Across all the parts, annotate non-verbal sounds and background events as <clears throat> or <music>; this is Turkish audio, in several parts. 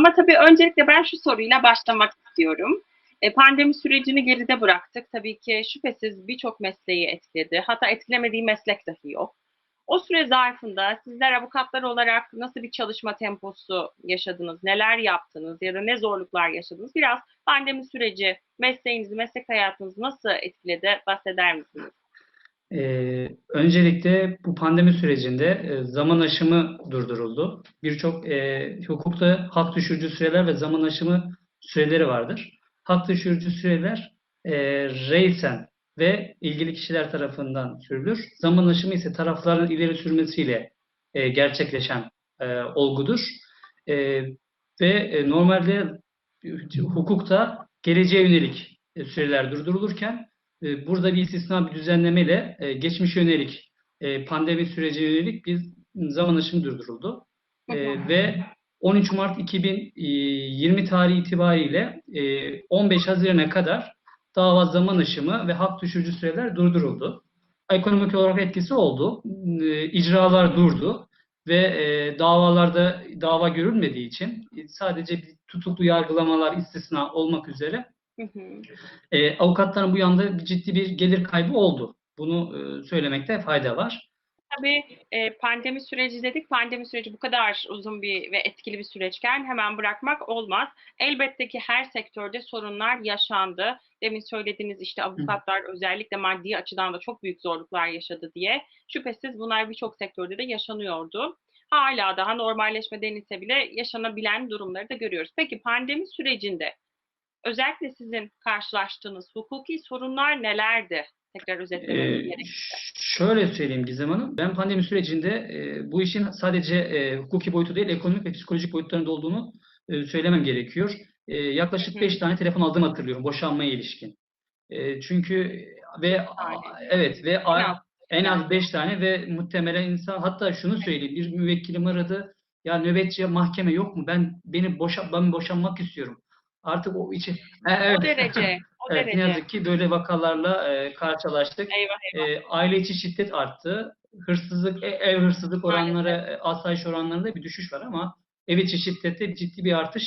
Ama tabii öncelikle ben şu soruyla başlamak istiyorum. E, pandemi sürecini geride bıraktık. Tabii ki şüphesiz birçok mesleği etkiledi. Hatta etkilemediği meslek dahi yok. O süre zarfında sizler avukatlar olarak nasıl bir çalışma temposu yaşadınız, neler yaptınız ya da ne zorluklar yaşadınız? Biraz pandemi süreci mesleğinizi, meslek hayatınızı nasıl etkiledi bahseder misiniz? Ee, öncelikle bu pandemi sürecinde e, zaman aşımı durduruldu. Birçok e, hukukta hak düşürücü süreler ve zaman aşımı süreleri vardır. Hak düşürücü süreler e, reysen ve ilgili kişiler tarafından sürülür. Zaman aşımı ise tarafların ileri sürmesiyle e, gerçekleşen e, olgudur. E, ve e, normalde hukukta geleceğe yönelik süreler durdurulurken e, burada bir istisna bir düzenlemeyle e, geçmişe yönelik e, pandemi sürecine yönelik bir zaman aşımı durduruldu. E, ve 13 Mart 2020 tarihi itibariyle e, 15 Haziran'a kadar dava zaman aşımı ve hak düşürücü süreler durduruldu. Ekonomik olarak etkisi oldu. E, icralar durdu ve e, davalarda dava görülmediği için e, sadece tutuklu yargılamalar istisna olmak üzere Hı hı. e, avukatların bu yanda bir ciddi bir gelir kaybı oldu. Bunu e, söylemekte fayda var. Tabii e, pandemi süreci dedik. Pandemi süreci bu kadar uzun bir ve etkili bir süreçken hemen bırakmak olmaz. Elbette ki her sektörde sorunlar yaşandı. Demin söylediğiniz işte avukatlar özellikle maddi açıdan da çok büyük zorluklar yaşadı diye. Şüphesiz bunlar birçok sektörde de yaşanıyordu. Hala daha normalleşme denilse bile yaşanabilen durumları da görüyoruz. Peki pandemi sürecinde özellikle sizin karşılaştığınız hukuki sorunlar nelerdi? Tekrar özetlememiz Ee, gerekirse. şöyle söyleyeyim Gizem Hanım. Ben pandemi sürecinde e, bu işin sadece e, hukuki boyutu değil, ekonomik ve psikolojik boyutlarında olduğunu e, söylemem gerekiyor. E, yaklaşık Hı hı. 5 tane telefon aldığımı hatırlıyorum boşanmaya ilişkin. E, çünkü ve Aynen. evet ve En az. en az 5 tane ve muhtemelen insan hatta şunu söyleyeyim bir müvekkilim aradı. Ya nöbetçi mahkeme yok mu? Ben beni boşa ben boşanmak istiyorum. Artık o için evet. O derece, o Evet, ne derece. yazık ki böyle vakalarla e, karşılaştık. Eyvah eyvah. E, aile içi şiddet arttı. Hırsızlık, e- ev hırsızlık oranları, e, asayiş oranlarında bir düşüş var ama ev içi şiddette ciddi bir artış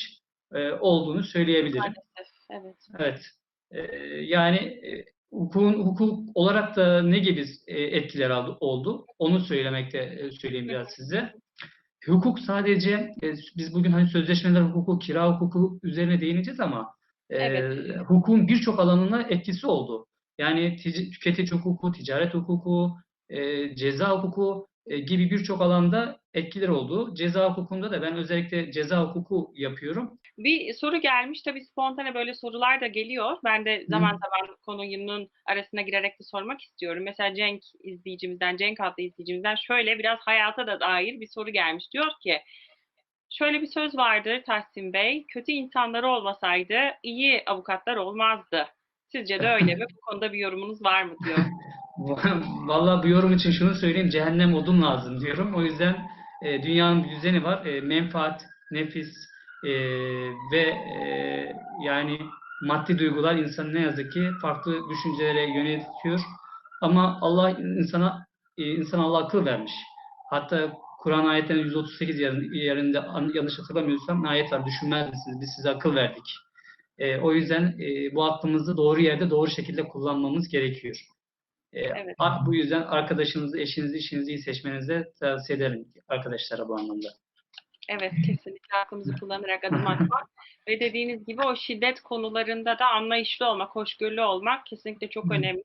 e, olduğunu söyleyebilirim. Maalesef, evet. Evet. E, yani e, hukukun hukuk olarak da ne gibi e, etkiler aldı, oldu? Onu söylemekte söyleyeyim biraz size. Hukuk sadece e, biz bugün hani sözleşmeler hukuku, kira hukuku üzerine değineceğiz ama e, Evet. hukukun birçok alanına etkisi oldu. Yani tic- tüketici hukuku, ticaret hukuku, e, ceza hukuku gibi birçok alanda etkiler oldu. Ceza hukukunda da ben özellikle ceza hukuku yapıyorum. Bir soru gelmiş tabii spontane böyle sorular da geliyor. Ben de zaman zaman konunun arasına girerek de sormak istiyorum. Mesela Cenk izleyicimizden, Cenk adlı izleyicimizden şöyle biraz hayata da dair bir soru gelmiş. Diyor ki şöyle bir söz vardır Tahsin Bey. Kötü insanlar olmasaydı iyi avukatlar olmazdı. Sizce de öyle mi? Bu konuda bir yorumunuz var mı diyor. <laughs> <laughs> Vallahi bu yorum için şunu söyleyeyim, cehennem odun lazım diyorum. O yüzden e, dünyanın bir düzeni var. E, menfaat, nefis e, ve e, yani maddi duygular insanı ne yazık ki farklı düşüncelere yöneltiyor. Ama Allah insana e, insana Allah akıl vermiş. Hatta Kur'an ayetlerinin 138 yerinde, yerinde an- yanlış hatırlamıyorsam ayet var. Düşünmez misiniz? Biz size akıl verdik. E, o yüzden e, bu aklımızı doğru yerde doğru şekilde kullanmamız gerekiyor. E, Evet. a- bu yüzden arkadaşınızı, eşinizi, işinizi iyi seçmenizi tavsiye ederim arkadaşlara bu anlamda. Evet, kesinlikle aklımızı kullanarak adım <laughs> atmak ve dediğiniz gibi o şiddet konularında da anlayışlı olmak, hoşgörülü olmak kesinlikle çok önemli.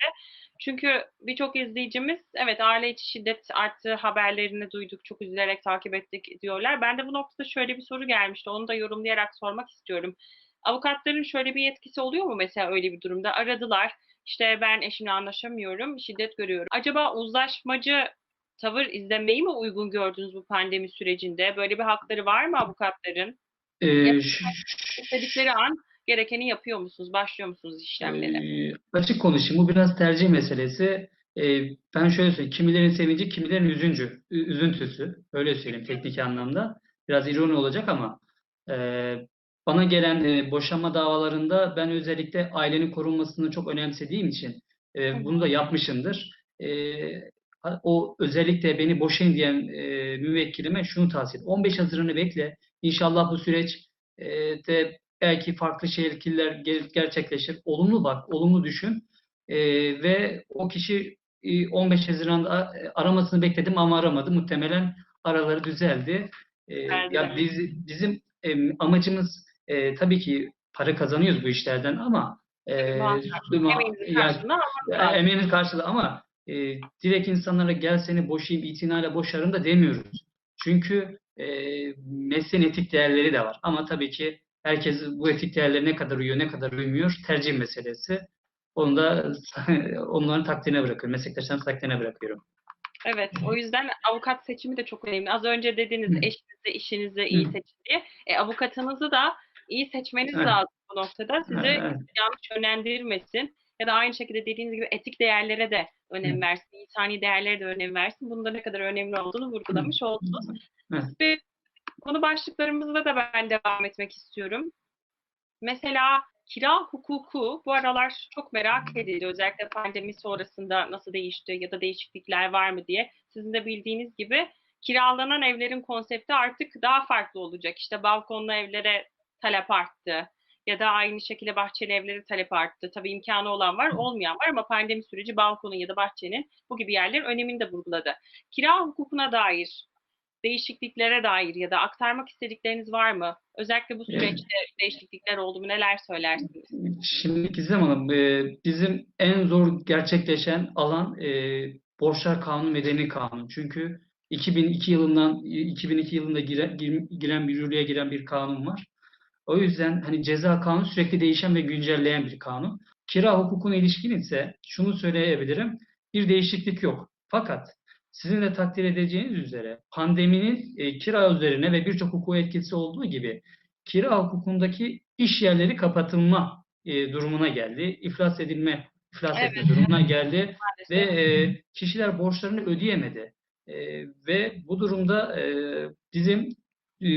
Çünkü birçok izleyicimiz evet aile içi şiddet arttığı haberlerini duyduk, çok üzülerek takip ettik diyorlar. Ben de bu noktada şöyle bir soru gelmişti, onu da yorumlayarak sormak istiyorum. Avukatların şöyle bir etkisi oluyor mu mesela öyle bir durumda? Aradılar, işte ben eşimle anlaşamıyorum, şiddet görüyorum. Acaba uzlaşmacı tavır izlemeyi mi uygun gördünüz bu pandemi sürecinde? Böyle bir hakları var mı avukatların? E, İstedikleri an gerekeni yapıyor musunuz? Başlıyor musunuz işlemlere? Ee, açık konuşayım. Bu biraz tercih meselesi. Ee, ben şöyle söyleyeyim. Kimilerin sevinci, kimilerin üzüncü, üzüntüsü. Öyle söyleyeyim teknik anlamda. Biraz ironi olacak ama e, bana gelen e, boşanma davalarında ben özellikle ailenin korunmasını çok önemsediğim için e, bunu da yapmışımdır. E, o özellikle beni boşayın diyen e, müvekkilime şunu tavsiye ederim. 15 Haziran'ı bekle. İnşallah bu süreç e, de belki farklı şekiller ge- gerçekleşir. Olumlu bak, olumlu düşün. E, ve o kişi e, 15 Haziran'da e, aramasını bekledim ama aramadı. Muhtemelen araları düzeldi. E, ya biz bizim e, amacımız e, tabii ki para kazanıyoruz bu işlerden ama e, emeğiniz karşılığı ama e, direkt insanlara gel seni boşayayım, itinayla boşarım da demiyoruz. Çünkü e, mesleğin etik değerleri de var. Ama tabii ki herkes bu etik değerlere ne kadar uyuyor, ne kadar uymuyor tercih meselesi. Onu da <laughs> onların takdirine bırakıyorum. Meslektaşların takdirine bırakıyorum. Evet, o yüzden avukat seçimi de çok önemli. Az önce dediniz Hı. eşinizi, işinizi iyi seçin diye. E, avukatınızı da iyi seçmeniz Evet. lazım bu noktada. Sizi Evet. yanlış yönlendirmesin. Ya da aynı şekilde dediğiniz gibi etik değerlere de önem versin, insani değerlere de önem versin. Bunun da ne kadar önemli olduğunu vurgulamış oldunuz. Evet. Ve konu başlıklarımızda da ben devam etmek istiyorum. Mesela kira hukuku bu aralar çok merak edildi. Özellikle pandemi sonrasında nasıl değişti ya da değişiklikler var mı diye. Sizin de bildiğiniz gibi kiralanan evlerin konsepti artık daha farklı olacak. İşte balkonlu evlere talep arttı ya da aynı şekilde bahçeli evlere talep arttı. Tabii imkanı olan var, olmayan var ama pandemi süreci balkonun ya da bahçenin bu gibi yerlerin önemini de vurguladı. Kira hukukuna dair değişikliklere dair ya da aktarmak istedikleriniz var mı? Özellikle bu süreçte <clears throat> değişiklikler oldu mu? Neler söylersiniz? Şimdi Gizem Hanım, e, bizim en zor gerçekleşen alan e, Borçlar Kanunu, Medeni Kanun. Çünkü 2002 yılından 2002 yılında giren, gir- giren bir yürürlüğe giren bir kanun var. O yüzden hani ceza kanunu sürekli değişen ve güncelleyen bir kanun. Kira hukukuna ilişkin ise şunu söyleyebilirim. Bir değişiklik yok. Fakat sizin de takdir edeceğiniz üzere pandeminin e, kira üzerine ve birçok hukuka etkisi olduğu gibi kira hukukundaki iş yerleri kapatılma e, durumuna geldi. İflas edilme, iflas etme Evet. durumuna geldi <laughs> ve e, kişiler borçlarını ödeyemedi. E, ve bu durumda e, bizim e,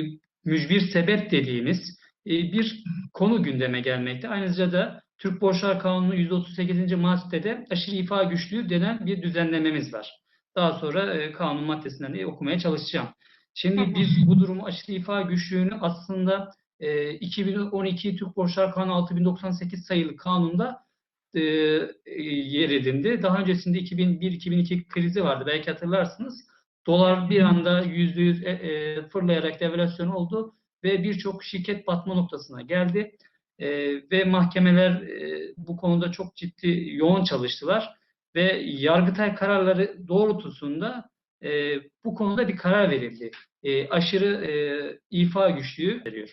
mücbir sebep dediğimiz bir konu gündeme gelmekte. Ayrıca da Türk Borçlar Kanunu 138. maddede aşırı ifa güçlüğü denen bir düzenlememiz var. Daha sonra e, kanun maddesinden de okumaya çalışacağım. Şimdi biz bu durumu aşırı ifa güçlüğünü aslında e, 2012 Türk Borçlar Kanunu 6098 sayılı kanunda e, e, yer edindi. Daha öncesinde 2001-2002 krizi vardı. Belki hatırlarsınız. Dolar bir anda yüzde yüz e, e, fırlayarak devalüasyon oldu ve birçok şirket batma noktasına geldi. E, ve mahkemeler e, bu konuda çok ciddi yoğun çalıştılar ve Yargıtay kararları doğrultusunda e, bu konuda bir karar verildi. E, aşırı e, ifa güçlüğü veriyor.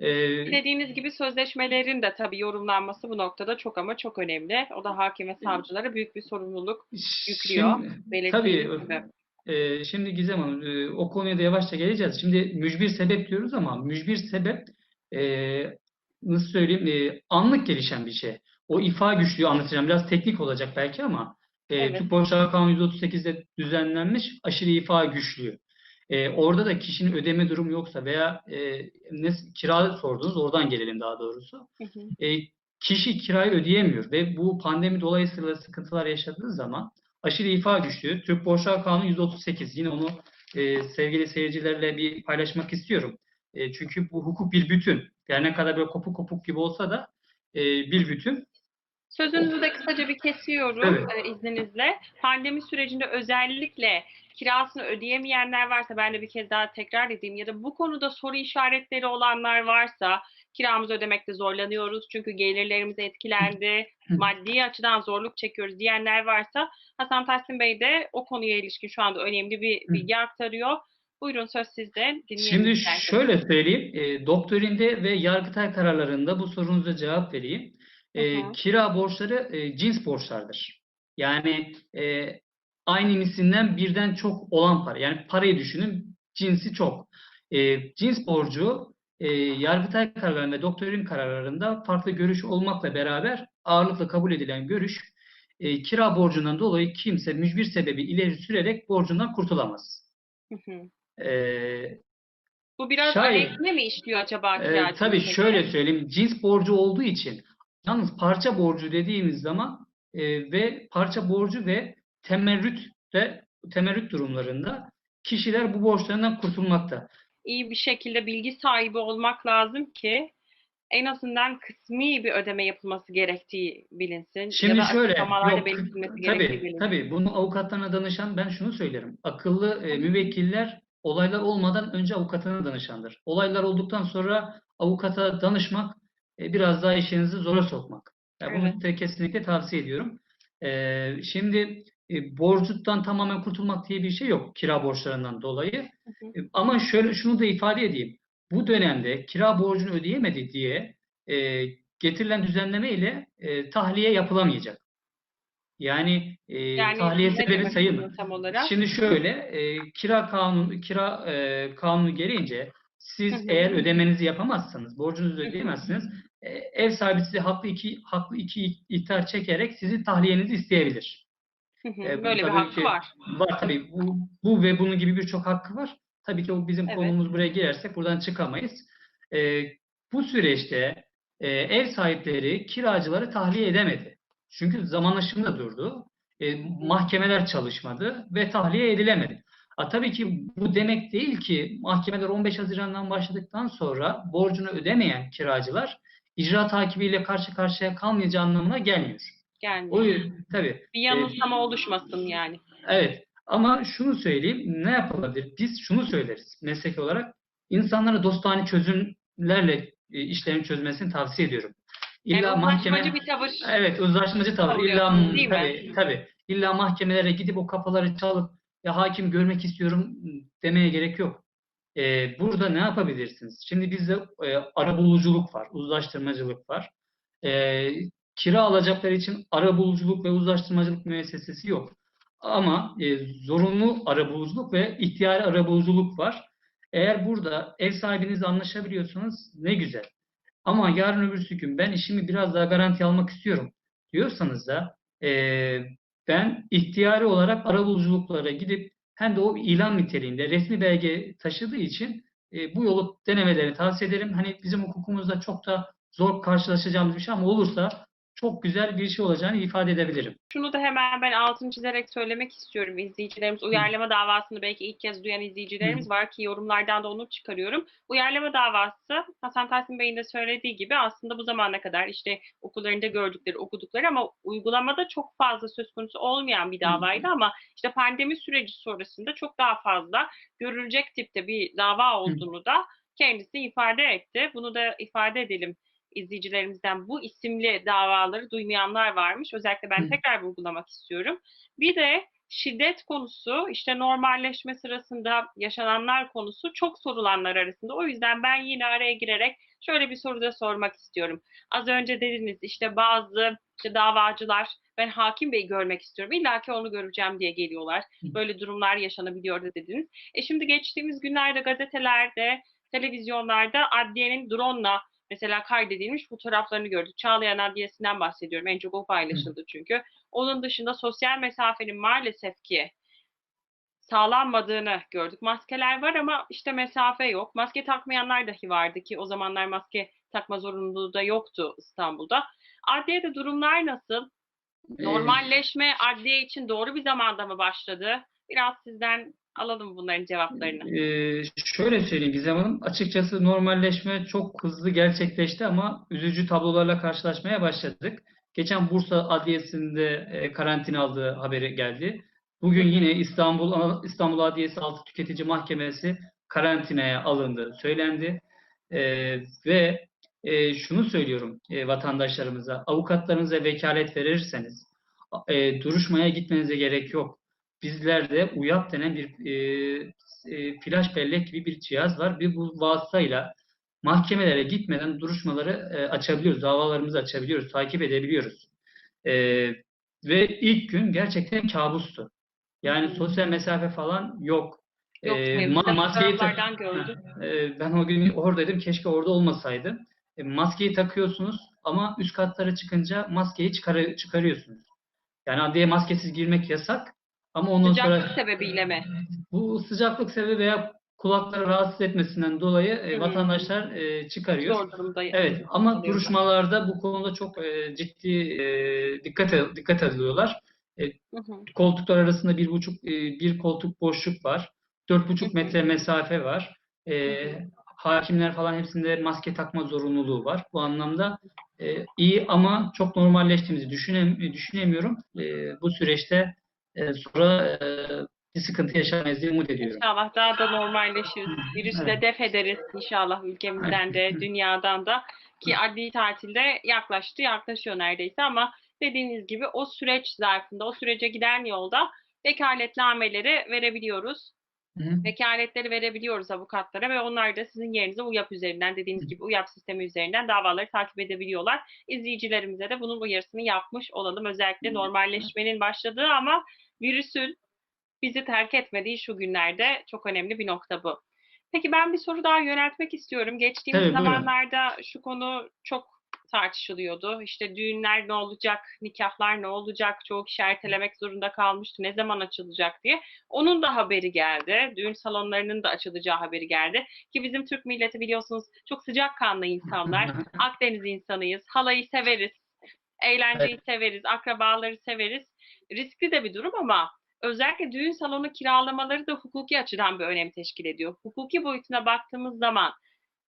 E, Dediğiniz gibi sözleşmelerin de tabii yorumlanması bu noktada çok ama çok önemli. O da hakim ve savcılara büyük bir sorumluluk yüklüyor. şimdi, tabii gibi. E, şimdi Gizem Hanım e, o konuya da yavaşça geleceğiz. Şimdi mücbir sebep diyoruz ama mücbir sebep e, nasıl söyleyeyim e, anlık gelişen bir şey. O ifa güçlüğü anlatacağım. Biraz teknik olacak belki ama e, Evet. Türk Borçlar Kanunu 138'de düzenlenmiş aşırı ifa güçlüğü. E, orada da kişinin ödeme durumu yoksa veya e, ne, kira sordunuz oradan gelelim daha doğrusu. Hı hı. E, kişi kirayı ödeyemiyor ve bu pandemi dolayısıyla sıkıntılar yaşadığı zaman aşırı ifa güçlüğü Türk Borçlar Kanunu 138 yine onu e, sevgili seyircilerle bir paylaşmak istiyorum. E, çünkü bu hukuk bir bütün. Yani ne kadar böyle kopuk kopuk gibi olsa da e, bir bütün. Sözünüzü de kısaca bir kesiyorum Evet. e, izninizle. Pandemi sürecinde özellikle kirasını ödeyemeyenler varsa ben de bir kez daha tekrar edeyim ya da bu konuda soru işaretleri olanlar varsa kiramızı ödemekte zorlanıyoruz çünkü gelirlerimiz etkilendi, maddi açıdan zorluk çekiyoruz diyenler varsa Hasan Tahsin Bey de o konuya ilişkin şu anda önemli bir bilgi aktarıyor. Buyurun söz sizde. Dinleyelim Şimdi isterseniz. şöyle söyleyeyim. E, doktorinde ve Yargıtay kararlarında bu sorunuza cevap vereyim. E, Hı hı. kira borçları e, cins borçlardır. Yani e, aynı mislinden birden çok olan para. Yani parayı düşünün cinsi çok. E, cins borcu e, Yargıtay kararlarında ve doktorin kararlarında farklı görüş olmakla beraber ağırlıkla kabul edilen görüş e, kira borcundan dolayı kimse mücbir sebebi ileri sürerek borcundan kurtulamaz. Hı hı. E, Bu biraz Şayet- aleyhine mi işliyor acaba kiracının tabii şöyle söyleyeyim. Cins borcu olduğu için yalnız parça borcu dediğimiz zaman e, ve parça borcu ve temerrüt de temerrüt durumlarında kişiler bu borçlarından kurtulmakta. iyi bir şekilde bilgi sahibi olmak lazım ki en azından kısmi bir ödeme yapılması gerektiği bilinsin. Ya Şimdi da şöyle, yok, belirtilmesi tabii, bilinsin. tabii bunu avukatlarına danışan ben şunu söylerim. Akıllı e, müvekkiller olaylar olmadan önce avukatına danışandır. Olaylar olduktan sonra avukata danışmak biraz daha işinizi zora sokmak. Yani bunu Evet. da kesinlikle tavsiye ediyorum. E, şimdi e, borcuttan tamamen kurtulmak diye bir şey yok kira borçlarından dolayı. Hı hı. E, Ama şöyle şunu da ifade edeyim. Bu dönemde kira borcunu ödeyemedi diye e, getirilen düzenleme ile e, tahliye yapılamayacak. Yani e, Yani tahliye sebebi olarak? Şimdi şöyle, e, kira kanunu kira e, kanunu gereğince siz Hı hı. eğer ödemenizi yapamazsanız, borcunuzu ödeyemezsiniz, e, ev sahibi size haklı iki haklı iki ihtar çekerek sizin tahliyenizi isteyebilir. E, Böyle bir hakkı ki var. Var tabii. Bu, bu ve bunun gibi birçok hakkı var. Tabii ki o bizim Evet. konumuz buraya girersek buradan çıkamayız. E, bu süreçte e, ev sahipleri kiracıları tahliye edemedi. Çünkü zaman aşımında durdu. E, mahkemeler çalışmadı ve tahliye edilemedi. Ha, tabii ki bu demek değil ki mahkemeler 15 Haziran'dan başladıktan sonra borcunu ödemeyen kiracılar icra takibiyle karşı karşıya kalmayacağı anlamına gelmiyor. Gelmiyor. O yüzden tabii Bir yanılsama oluşmasın yani. Evet ama şunu söyleyeyim ne yapılabilir? Biz şunu söyleriz meslek olarak insanlara dostane çözümlerle e, işlerini çözmesini tavsiye ediyorum. Yani İlla uzlaşmacı mahkeme bir tavır. evet uzlaşmacı tavır illa değil mi? tabii tabii illa mahkemelere gidip o kapıları çalıp ya hakim görmek istiyorum demeye gerek yok. Ee, burada ne yapabilirsiniz? Şimdi bizde e, arabuluculuk var, uzlaştırmacılık var. Ee, kira alacaklar için arabuluculuk ve uzlaştırmacılık müessesesi yok. Ama e, zorunlu arabuluculuk ve ihtiyari arabuluculuk var. Eğer burada ev sahibinizle anlaşabiliyorsanız ne güzel. Ama yarın öbürsü gün ben işimi biraz daha garanti almak istiyorum diyorsanız da e, ben ihtiyari olarak arabuluculuklara gidip hem de o ilan niteliğinde resmi belge taşıdığı için e, bu yolu denemelerini tavsiye ederim. Hani bizim hukukumuzda çok da zor karşılaşacağımız bir şey ama olursa çok güzel bir şey olacağını ifade edebilirim. Şunu da hemen ben altını çizerek söylemek istiyorum izleyicilerimiz. Uyarlama davasını belki ilk kez duyan izleyicilerimiz var ki yorumlardan da onu çıkarıyorum. Uyarlama davası Hasan Tahsin Bey'in de söylediği gibi aslında bu zamana kadar işte okullarında gördükleri, okudukları ama uygulamada çok fazla söz konusu olmayan bir davaydı ama işte pandemi süreci sonrasında çok daha fazla görülecek tipte bir dava olduğunu da kendisi ifade etti. Bunu da ifade edelim izleyicilerimizden bu isimli davaları duymayanlar varmış. Özellikle ben tekrar vurgulamak istiyorum. Bir de şiddet konusu, işte normalleşme sırasında yaşananlar konusu çok sorulanlar arasında. O yüzden ben yine araya girerek şöyle bir soru da sormak istiyorum. Az önce dediniz işte bazı işte davacılar ben hakim beyi görmek istiyorum. İlla ki onu göreceğim diye geliyorlar. Böyle durumlar yaşanabiliyor da dediniz. E şimdi geçtiğimiz günlerde gazetelerde, televizyonlarda adliyenin drone'la mesela kaydedilmiş fotoğraflarını gördük. Çağlayan Adliyesi'nden bahsediyorum. En çok o paylaşıldı çünkü. Onun dışında sosyal mesafenin maalesef ki sağlanmadığını gördük. Maskeler var ama işte mesafe yok. Maske takmayanlar dahi vardı ki o zamanlar maske takma zorunluluğu da yoktu İstanbul'da. Adliyede durumlar nasıl? Ee, Normalleşme adliye için doğru bir zamanda mı başladı? Biraz sizden alalım bunların cevaplarını. Ee, şöyle söyleyeyim Gizem Hanım, açıkçası normalleşme çok hızlı gerçekleşti ama üzücü tablolarla karşılaşmaya başladık. Geçen Bursa Adliyesi'nde e, karantina aldığı haberi geldi. Bugün yine İstanbul İstanbul Adliyesi Altı Tüketici Mahkemesi karantinaya alındı, söylendi. Ee, ve e, şunu söylüyorum e, vatandaşlarımıza, avukatlarınıza vekalet verirseniz e, duruşmaya gitmenize gerek yok. Bizlerde UYAP denen bir e, e, flash bellek gibi bir cihaz var. Bir bu vasıtayla mahkemelere gitmeden duruşmaları e, açabiliyoruz, davalarımızı açabiliyoruz, takip edebiliyoruz. E, ve ilk gün gerçekten kabustu. Yani sosyal mesafe falan yok. Yok E, mevcut. ma- maskeyi tak- gördük. e, ben o gün oradaydım. Keşke orada olmasaydım. E, maskeyi takıyorsunuz ama üst katlara çıkınca maskeyi çıkar çıkarıyorsunuz. Yani adliye maskesiz girmek yasak. Ama ondan Sıcaklık sonra sebebiyle mi? bu sıcaklık sebebi veya kulakları rahatsız etmesinden dolayı e, vatandaşlar e, çıkarıyor. Zor durumda. Evet ama duruşmalarda bu konuda çok e, ciddi e, dikkat dikkat ediyorlar. Hı hı. Koltuklar arasında bir buçuk e, bir koltuk boşluk var. Dört buçuk metre mesafe var. E, hakimler falan hepsinde maske takma zorunluluğu var. Bu anlamda e, iyi ama çok normalleştiğimizi düşünem düşünemiyorum. E, bu süreçte e, sonra e, bir sıkıntı yaşamayız diye umut ediyorum. İnşallah daha da normalleşiriz. Virüsü de Evet. def ederiz inşallah ülkemizden de, dünyadan da. Ki adli tatilde yaklaştı, yaklaşıyor neredeyse ama dediğiniz gibi o süreç zarfında, o sürece giden yolda vekaletnameleri verebiliyoruz. Hı hı. Vekaletleri verebiliyoruz avukatlara ve onlar da sizin yerinize UYAP üzerinden dediğiniz gibi UYAP sistemi üzerinden davaları takip edebiliyorlar. İzleyicilerimize de bunun uyarısını yapmış olalım. Özellikle normalleşmenin başladığı ama virüsün bizi terk etmediği şu günlerde çok önemli bir nokta bu. Peki ben bir soru daha yöneltmek istiyorum. Geçtiğimiz buyurun. zamanlarda şu konu çok tartışılıyordu. İşte düğünler ne olacak, nikahlar ne olacak, çoğu kişi ertelemek zorunda kalmıştı, ne zaman açılacak diye. Onun da haberi geldi. Düğün salonlarının da açılacağı haberi geldi. Ki bizim Türk milleti biliyorsunuz çok sıcakkanlı insanlar. <laughs> Akdeniz insanıyız, halayı severiz, eğlenceyi severiz, akrabaları severiz. Riskli de bir durum ama özellikle düğün salonu kiralamaları da hukuki açıdan bir önem teşkil ediyor. Hukuki boyutuna baktığımız zaman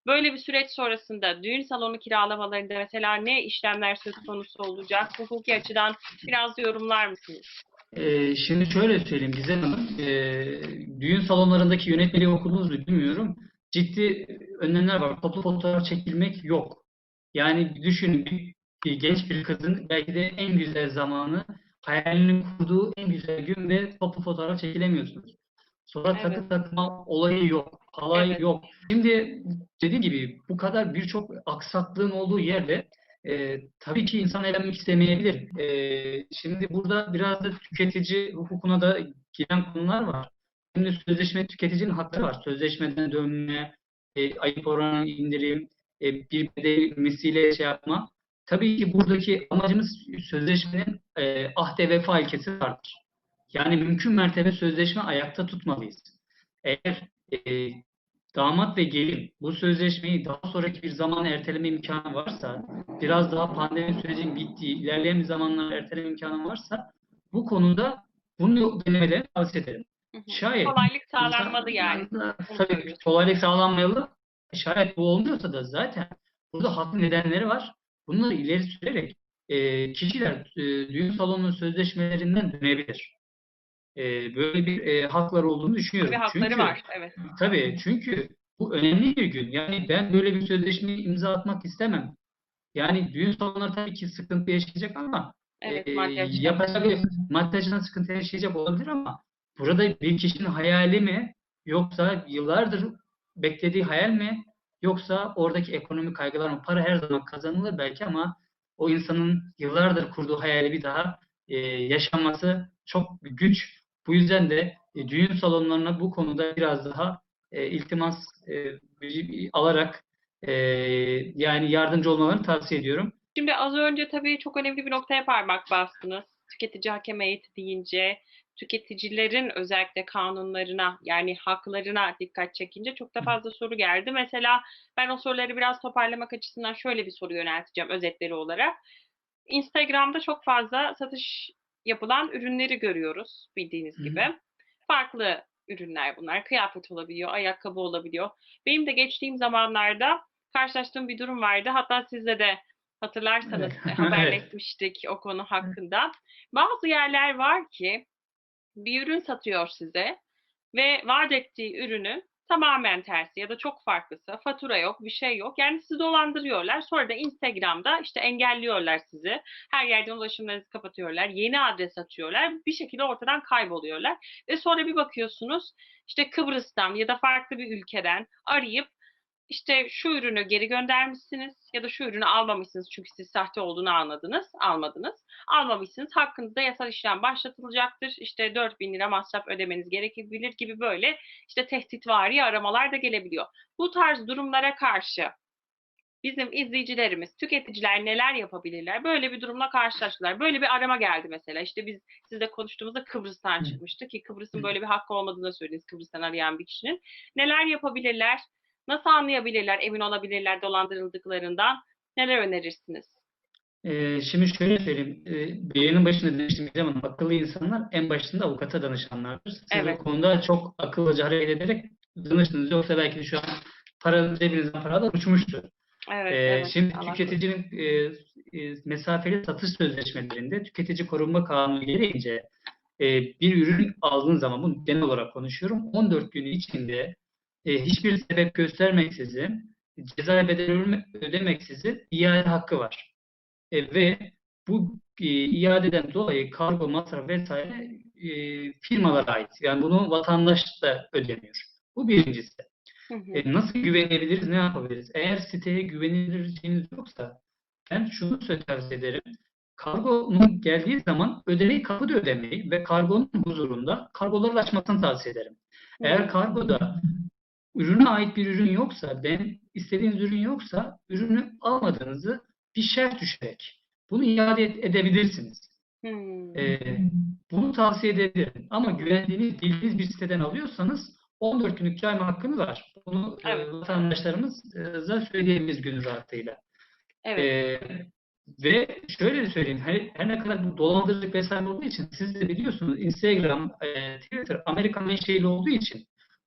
böyle bir süreç sonrasında düğün salonu kiralamalarında mesela ne işlemler söz konusu olacak? Hukuki açıdan biraz yorumlar mısınız? Ee, şimdi şöyle söyleyeyim Gizem Hanım, ee, düğün salonlarındaki yönetmeliği okudunuz mu bilmiyorum. Ciddi önlemler var. Toplu fotoğraf çekilmek yok. Yani düşünün bir genç bir kızın belki de en güzel zamanı, hayalini kurduğu en güzel gün ve toplu fotoğraf çekilemiyorsunuz. Sonra takı Evet. takma olayı yok, halay Evet. yok. Şimdi dediğim gibi bu kadar birçok aksaklığın olduğu yerde e, tabii ki insan evlenmek istemeyebilir. E, şimdi burada biraz da tüketici hukukuna da giren konular var. Şimdi sözleşme tüketicinin hakları var. Sözleşmeden dönme, e, ayıp oranı indirim, e, bir bedel misliyle şey yapma. Tabii ki buradaki amacımız sözleşmenin e, ahde vefa ilkesi vardır. Yani mümkün mertebe sözleşme ayakta tutmalıyız. Eğer e, damat ve gelin bu sözleşmeyi daha sonraki bir zaman erteleme imkanı varsa, biraz daha pandemi sürecinin bittiği, ilerleyen bir zamanlar erteleme imkanı varsa bu konuda bunu denemelerini tavsiye ederim. Hı hı. Şayet Kolaylık sağlanmalı yani. Tabii kolaylık sağlanmalı. Şayet bu olmuyorsa da zaten burada haklı nedenleri var. Bunları ileri sürerek e, kişiler e, düğün salonu sözleşmelerinden dönebilir. E, böyle bir e, haklar olduğunu düşünüyorum. Bir hakları Çünkü var. Evet. Tabii çünkü bu önemli bir gün. Yani ben böyle bir sözleşmeyi imza atmak istemem. Yani düğün salonları tabii ki sıkıntı yaşayacak ama Evet, e, maddi açıdan sıkıntı yaşayacak olabilir ama burada bir kişinin hayali mi yoksa yıllardır beklediği hayal mi yoksa oradaki ekonomik kaygılar mı? Para her zaman kazanılır belki ama o insanın yıllardır kurduğu hayali bir daha e, yaşaması çok güç. Bu yüzden de e, düğün salonlarına bu konuda biraz daha e, iltimas e, alarak e, yani yardımcı olmalarını tavsiye ediyorum. Şimdi az önce tabii çok önemli bir noktaya parmak bastınız. Tüketici hakem heyeti deyince tüketicilerin özellikle kanunlarına yani haklarına dikkat çekince çok da fazla soru geldi. Mesela ben o soruları biraz toparlamak açısından şöyle bir soru yönelteceğim özetleri olarak. Instagram'da çok fazla satış yapılan ürünleri görüyoruz bildiğiniz Hı. gibi. Farklı ürünler bunlar. Kıyafet olabiliyor, ayakkabı olabiliyor. Benim de geçtiğim zamanlarda karşılaştığım bir durum vardı. Hatta sizle de hatırlarsanız Evet. haberleşmiştik <laughs> o konu hakkında. Bazı yerler var ki bir ürün satıyor size ve vaat ettiği ürünün tamamen tersi ya da çok farklısı. Fatura yok, bir şey yok. Yani sizi dolandırıyorlar. Sonra da Instagram'da işte engelliyorlar sizi. Her yerden ulaşımlarınızı kapatıyorlar. Yeni adres atıyorlar. Bir şekilde ortadan kayboluyorlar. Ve sonra bir bakıyorsunuz işte Kıbrıs'tan ya da farklı bir ülkeden arayıp işte şu ürünü geri göndermişsiniz ya da şu ürünü almamışsınız çünkü siz sahte olduğunu anladınız, almadınız. Almamışsınız, hakkınızda yasal işlem başlatılacaktır. İşte 4000 lira masraf ödemeniz gerekebilir gibi böyle işte tehditvari aramalar da gelebiliyor. Bu tarz durumlara karşı bizim izleyicilerimiz, tüketiciler neler yapabilirler? Böyle bir durumla karşılaştılar. Böyle bir arama geldi mesela. İşte biz sizle konuştuğumuzda Kıbrıs'tan çıkmıştı ki Kıbrıs'ın böyle bir hakkı olmadığını söylediniz Kıbrıs'tan arayan bir kişinin. Neler yapabilirler? Nasıl anlayabilirler, emin olabilirler dolandırıldıklarından? Neler önerirsiniz? Ee, şimdi şöyle söyleyeyim. Ee, yayının başında demiştim Gizem Hanım, akıllı insanlar en başında avukata danışanlardır. Siz Evet. bu konuda çok akıllıca hareket ederek danıştınız. Yoksa belki de şu an paranız cebinizden paralar uçmuştu. Evet, Ee, evet. şimdi Allah tüketicinin e, e, mesafeli satış sözleşmelerinde tüketici korunma kanunu gereğince e, bir ürün aldığın zaman bunu genel olarak konuşuyorum. 14 gün içinde e, hiçbir sebep göstermeksizin ceza bedeli ödeme- ödemeksizin iade hakkı var. E, ve bu e, iadeden dolayı kargo masraf vesaire e, firmalara ait. Yani bunu vatandaş da ödemiyor. Bu birincisi. Hı hı. E, nasıl güvenebiliriz, ne yapabiliriz? Eğer siteye güvenilirliğiniz yoksa ben şunu tavsiye ederim. Kargonun geldiği zaman ödemeyi kapıda ödemeyi ve kargonun huzurunda kargoları açmasını tavsiye ederim. Eğer kargoda ürüne ait bir ürün yoksa, ben istediğiniz ürün yoksa ürünü almadığınızı bir şerh düşerek bunu iade ed- edebilirsiniz. Hmm. E, bunu tavsiye ederim. Ama güvendiğiniz, bildiğiniz bir siteden alıyorsanız 14 günlük cayma hakkınız var. Bunu e, Evet. vatandaşlarımıza söyleyebiliriz gönül rahatlığıyla. Evet. E, ve şöyle söyleyeyim, her, her ne kadar bu dolandırıcılık vesaire olduğu için siz de biliyorsunuz Instagram, e, Twitter Amerikan menşeili olduğu için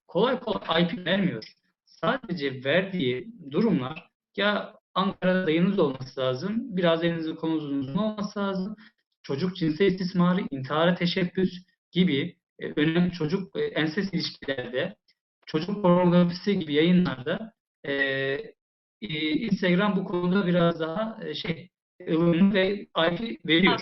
kolay kolay IP vermiyor. Sadece verdiği durumlar ya Ankara'da dayınız olması lazım, biraz elinizde konunuzun uzun olması lazım, çocuk cinsel istismarı, intihara teşebbüs gibi e, önemli çocuk e, ensest ilişkilerde, çocuk pornografisi gibi yayınlarda e, e, Instagram bu konuda biraz daha e, şey ılımlı ve IP veriyor.